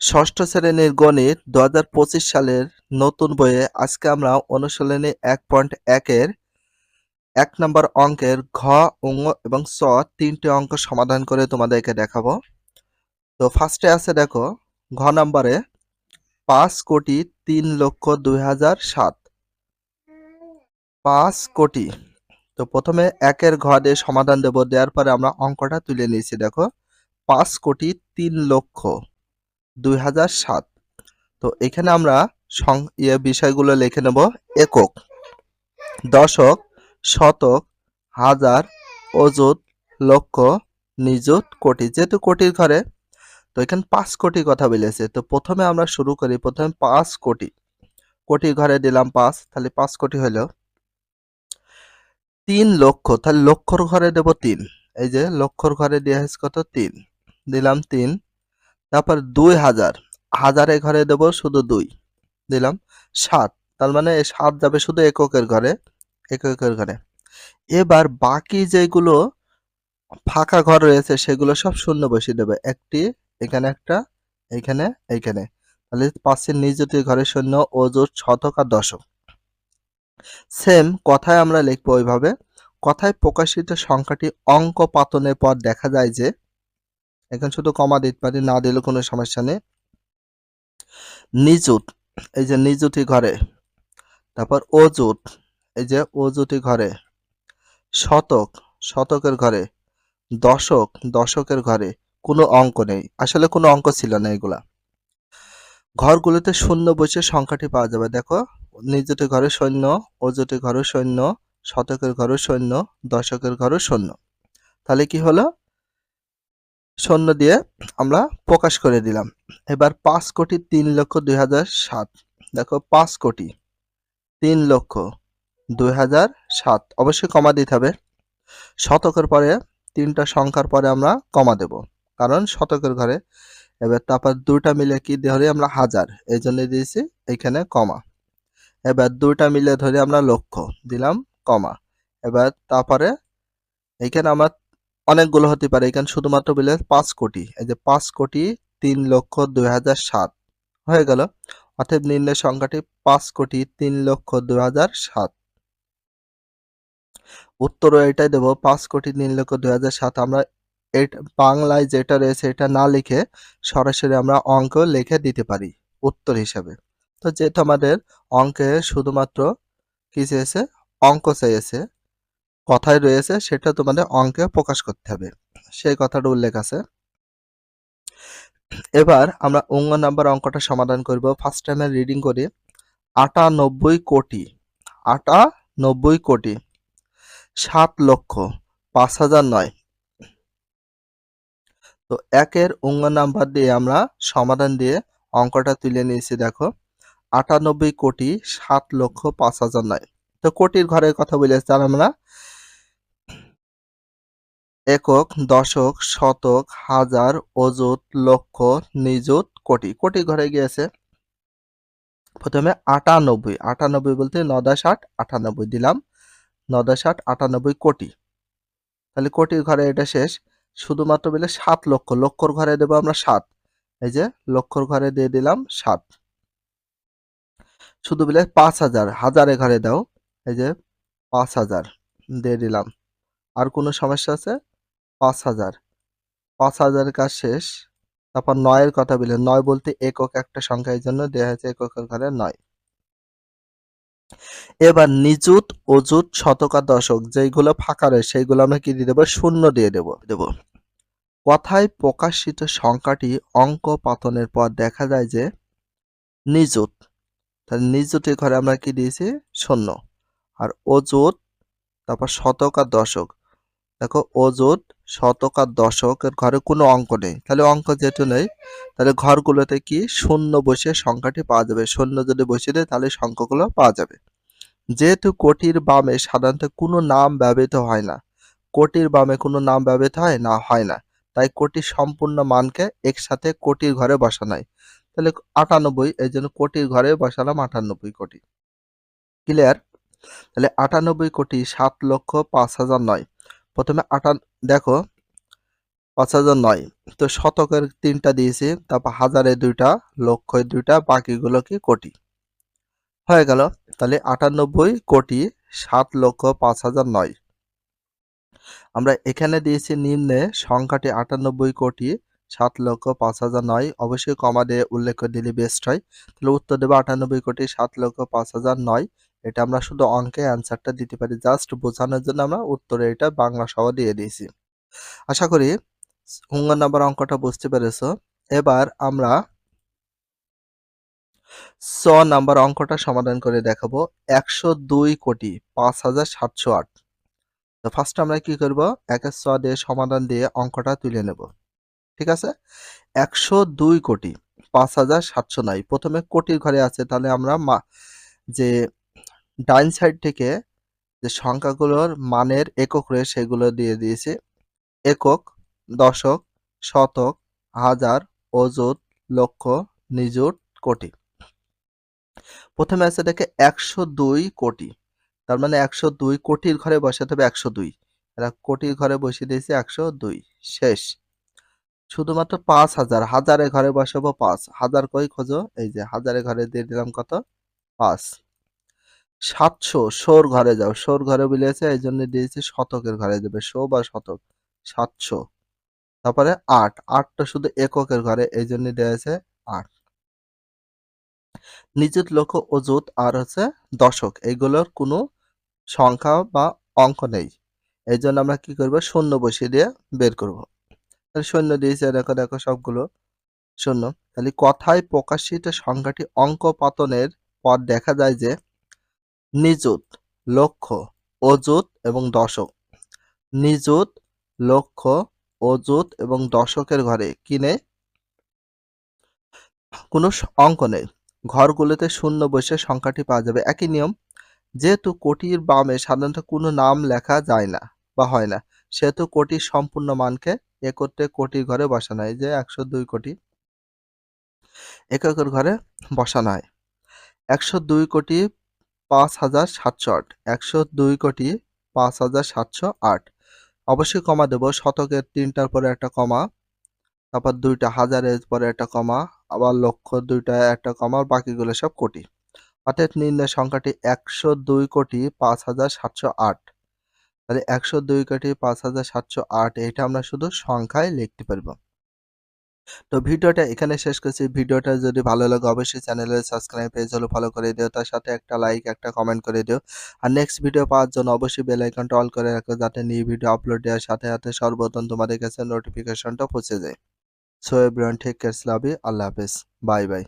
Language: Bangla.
ষষ্ঠ শ্রেণির গণিত দু হাজার পঁচিশ সালের নতুন বইয়ে আজকে আমরা অনুশীলনী এক পয়েন্ট একের এক নম্বর অঙ্কের ঘ অঙ্গ এবং স তিনটি অঙ্ক সমাধান করে তোমাদেরকে দেখাবো। তো ফার্স্টে আছে দেখো, ঘ নম্বরে পাঁচ কোটি তিন লক্ষ দুই হাজার সাত। পাঁচ কোটি। তো প্রথমে একের ঘ দিয়ে সমাধান দেবো, দেওয়ার পরে আমরা অঙ্কটা তুলে নিয়েছি, দেখো। পাঁচ কোটি তিন লক্ষ। দুই হাজার সাত। তো এখানে আমরা ইয়ে বিষয়গুলো লিখে নেব। একক। দশক, শতক, হাজার, অযুত, লক্ষ, নিযুত, কোটি, যেহেতু কোটির ঘরে, তো এখানে পাঁচ কোটি কথা বলেছে। তো প্রথমে আমরা শুরু করি, প্রথমে পাঁচ কোটি। কোটির ঘরে দিলাম পাঁচ, তাহলে পাঁচ কোটি হলো তিন লক্ষ। তাহলে লক্ষর ঘরে দেব তিন। এই যে লক্ষর ঘরে দেওয়া হয়েছে কত? তিন। দিলাম তিন। তারপর দুই হাজার। হাজারে ঘরে দেব শুধু দুই। দিলাম সাত। তার মানে সাত যাবে শুধু এককের ঘরে এককের ঘরে। এবার বাকি যেগুলো ফাঁকা ঘর রয়েছে, সেগুলো সব শূন্য বসিয়ে দেবে। একটি, এখানে একটা, এখানে এইখানে তাহলে পাঁচের নিজটি ঘরে শূন্য, অজুর শতক আর দশক। সেম কথায় আমরা লিখব ওইভাবে। কথায় প্রকাশিত সংখ্যাটি অঙ্ক পাতনের পর দেখা যায় যে এখন শুধু কমা দিতে পারি, না দিলে কোনো সমস্যা নেই। নিযুত, এই যে নিযুতি ঘরে, তারপর অজুত এই যে অজুতি ঘরে, শতক, শতকের ঘরে, দশক, দশকের ঘরে, কোনো অঙ্ক নেই। আসলে কোনো অঙ্ক ছিল না এগুলা। ঘরগুলোতে শূন্য বসে সংখ্যাটি পাওয়া যাবে। দেখো, নিযুতি ঘরে সৈন্য অজুতি ঘরে সৈন্য শতকের ঘরে সৈন্য দশকের ঘরে শূন্য। তাহলে কি হলো? শূন্য দিয়ে আমরা প্রকাশ করে দিলাম। এবার পাঁচ কোটি তিন লক্ষ দুই হাজার সাত। দেখো, পাঁচ কোটি তিন লক্ষ দুই হাজার সাত। অবশ্যই কমা দিতে হবে। শতকের পরে, তিনটা সংখ্যার পরে আমরা কমা দেব। কারণ শতকের ঘরে, এবার তারপর দুইটা মিলে কি ধরে আমরা হাজার। এই জন্য দিয়েছি এইখানে কমা। এবার দুইটা মিলে ধরে আমরা লক্ষ দিলাম, কমা। এবার তারপরে এইখানে আমরা অনেকগুলো হতে পারে। এখানে শুধুমাত্র বলে পাঁচ কোটি। এই যে পাঁচ কোটি তিন লক্ষ দুই হাজার সাত। হয়ে গেল। অর্থাৎ নির্ণয় সংখ্যাটি পাঁচ কোটি তিন লক্ষ দুই হাজার সাত। উত্তরও এটাই দেব, পাঁচ কোটি তিন লক্ষ দুই হাজার সাত। আমরা বাংলায় যেটা রয়েছে এটা না লিখে সরাসরি আমরা অঙ্ক লিখে দিতে পারি উত্তর হিসাবে। তো যেহেতু আমাদের অঙ্কে শুধুমাত্র কি চেয়েছে অঙ্ক চেয়েছে কথায় রয়েছে, সেটা তোমাদের অঙ্কে প্রকাশ করতে হবে। সেই কথাটা উল্লেখ আছে। এবার আমরা অঙ্গ নাম্বার অঙ্কটা সমাধান করব। ফার্স্ট টাইমে রিডিং করি। আটানব্বই কোটি। আটানব্বই কোটি। সাত লক্ষ। পাঁচ হাজার নয়। তো একের অঙ্গ নাম্বার দিয়ে আমরা সমাধান দিয়ে অঙ্কটা তুলে নিয়েছি, দেখো। আটানব্বই কোটি, সাত লক্ষ, পাঁচ হাজার নয়। তো কোটির ঘরের কথা বলেছি আমরা। একক, দশক, শতক, হাজার, অযুত, লক্ষ, নিযুত, কোটি। কোটি ঘরে গিয়েছে। প্রথমে আটানব্বই। আটানব্বই বলতে নদা ষাট আটানব্বই দিলাম। নদা ষাট আটানব্বই কোটি। তাহলে কোটির ঘরে এটা শেষ। শুধুমাত্র বলে সাত লক্ষ। লক্ষর ঘরে দেবো আমরা সাত। এই যে লক্ষর ঘরে দিয়ে দিলাম সাত। শুধু বলে পাঁচ হাজার। হাজারে ঘরে দাও। এই যে পাঁচ হাজার দিয়ে দিলাম। আর কোনো সমস্যা আছে? পাঁচ হাজার। পাঁচ হাজারের কাজ শেষ। তারপর নয়ের কথা বললেন। নয় বলতে একক একটা সংখ্যার জন্য দেওয়া হয়েছে এককের ঘরে নয়। এবার নিযুত, অযুত শতকা দশক, যেইগুলো ফাঁকা রয়ে সেইগুলো আমরা কি দিয়ে দেবো? শূন্য দিয়ে দেব দেব। কথায় প্রকাশিত সংখ্যাটি অঙ্ক পাতনের পর দেখা যায় যে নিযুত, তাহলে নিযুতের ঘরে আমরা কি দিয়েছি? শূন্য। আর অযুত, তারপর শতক দশক দেখো, অযুত শতক আর দশকের ঘরে কোনো অঙ্ক নেই। তাহলে অঙ্ক যেহেতু নেই, তাহলে ঘরগুলোতে কি শূন্য বসে সংখ্যাটি পাওয়া যাবে? শূন্য যদি বসিয়ে দেয়, তাহলে সংখ্যাগুলো পাওয়া যাবে। যেহেতু কোটির বামে সাধারণত কোনো নাম ব্যবহৃত হয় না, কোটির বামে কোনো নাম ব্যবহৃত হয় না হয় না। তাই কোটির সম্পূর্ণ মানকে একসাথে কোটির ঘরে বসানাই তাহলে আটানব্বই, এই জন্য কোটির ঘরে বসালাম আটানব্বই কোটি। ক্লিয়ার তাহলে আটানব্বই কোটি সাত লক্ষ পাঁচ হাজার নয়। প্রথমে আটা দেখো, পাঁচ হাজার নয়। তো শতকের তিনটা দিয়েছি, তারপর হাজারে দুইটা, লক্ষে দুইটা, বাকিগুলো কি কোটি? হয়ে গেল, তাহলে আটানব্বই কোটি সাত লক্ষ পাঁচ হাজার নয়। আমরা এখানে দিয়েছি নিম্নে সংখ্যাটি আটানব্বই কোটি সাত লক্ষ পাঁচ হাজার নয়। অবশ্যই কমা দিয়ে উল্লেখ করে দিলে বেস্ট হয়। তাহলে উত্তর দেবো আটানব্বই কোটি সাত লক্ষ পাঁচ হাজার নয়। এটা আমরা শুধু অঙ্কে অ্যান্সারটা দিতে পারি। জাস্ট বোঝানোর জন্য আমরা উত্তরে এটা বাংলা সহ দিয়ে দিয়েছি। আশা করি হুঙ্গার নাম্বার অঙ্কটা বুঝতে পেরেছ। এবার আমরা ছ নাম্বার অঙ্কটা সমাধান করে দেখাবো। একশো দুই কোটি পাঁচ হাজার সাতশো আট। তো ফার্স্ট আমরা কি করব? একের ছ দিয়ে সমাধান দিয়ে অঙ্কটা তুলে নেব। ঠিক আছে? একশো দুই কোটি পাঁচ হাজার সাতশো নয়। প্রথমে কোটির ঘরে আছে, তাহলে আমরা যে ডাইন সাইড থেকে যে সংখ্যাগুলোর মানের একক রয়েছে সেগুলো দিয়ে দিয়েছি। একক, দশক, শতক, হাজার, অযুত, লক্ষ, নিযুত, কোটি। প্রথমে আছে দেখে একশো দুই কোটি। তার মানে একশো দুই কোটির ঘরে বসাতে হবে একশো দুই। এরা কোটির ঘরে বসিয়ে দিয়েছে একশো দুই। শেষ। শুধুমাত্র পাঁচ হাজার। হাজারে ঘরে বসাবো পাঁচ। হাজার কই খোঁজো? এই যে হাজারে ঘরে দিয়ে দিলাম কত? পাঁচ। সাতশো, সোর ঘরে যাও। সোর ঘরে বিলিয়েছে এই জন্য দিয়েছি শতকের ঘরে দেবে শো বা শতক? সাতশো। তারপরে আট। আটটা শুধু এককের ঘরে এই জন্য দেওয়া আছে আট। নিযুত লক্ষ অযুত আর হচ্ছে দশক। এইগুলোর কোনো সংখ্যা বা অঙ্ক নেই। এই জন্য আমরা কি করব? শূন্য বসিয়ে দিয়ে বের করব। তাহলে শূন্য দিয়েছে, দেখো দেখো, সবগুলো শূন্য। তাহলে কথায় প্রকাশিত সংখ্যাটি অঙ্ক পাতনের পর দেখা যায় যে নিযুত, লক্ষ, অযুত এবং দশক। নিযুত, লক্ষ, অযুত এবং দশকের ঘরে কিনে কোনো অঙ্ক নেই। ঘরগুলোতে শূন্য বসে সংখ্যাটি পাওয়া যাবে। একই নিয়ম, যেহেতু কোটির বামে সাধারণত কোনো নাম লেখা যায় না বা হয় না, সেহেতু কোটির সম্পূর্ণ মানকে একত্রে কোটির ঘরে বসানো হয়। যে একশো দুই কোটি এককের ঘরে বসানো হয়। একশো দুই কোটি পাঁচ হাজার সাতশো আট। একশো দুই কোটি পাঁচ হাজার সাতশো আট। অবশ্যই কমা দেব, শতকের তিনটার পরে একটা কমা, তারপর দুইটা হাজারের পরে একটা কমা, আবার লক্ষ দুইটা একটা কমা বাকিগুলো সব কোটি। অর্থাৎ নির্ণয় সংখ্যাটি একশো দুই কোটি পাঁচ হাজার সাতশো আট। তাহলে একশো দুই কোটি পাঁচ হাজার সাতশো আট, এটা আমরা শুধু সংখ্যায় লিখতে পারব। তো ভিডিওটা এখানে শেষ করছি। ভিডিওটা যদি ভালো লাগে অবশ্যই চ্যানেলে সাবস্ক্রাইব পেজ হলো ফলো করে দিও, তার সাথে একটা লাইক একটা কমেন্ট করে দিও। আর নেক্সট ভিডিও পাওয়ার জন্য অবশ্যই বেল আইকনটা অল করে রাখো যাতে নিউ ভিডিও আপলোড দেওয়ার সাথে সাথে সর্বপ্রথম তোমাদের কাছে নোটিফিকেশনটা পৌঁছে যায়। So everyone take care love আল্লাহ হাফেজ। Bye bye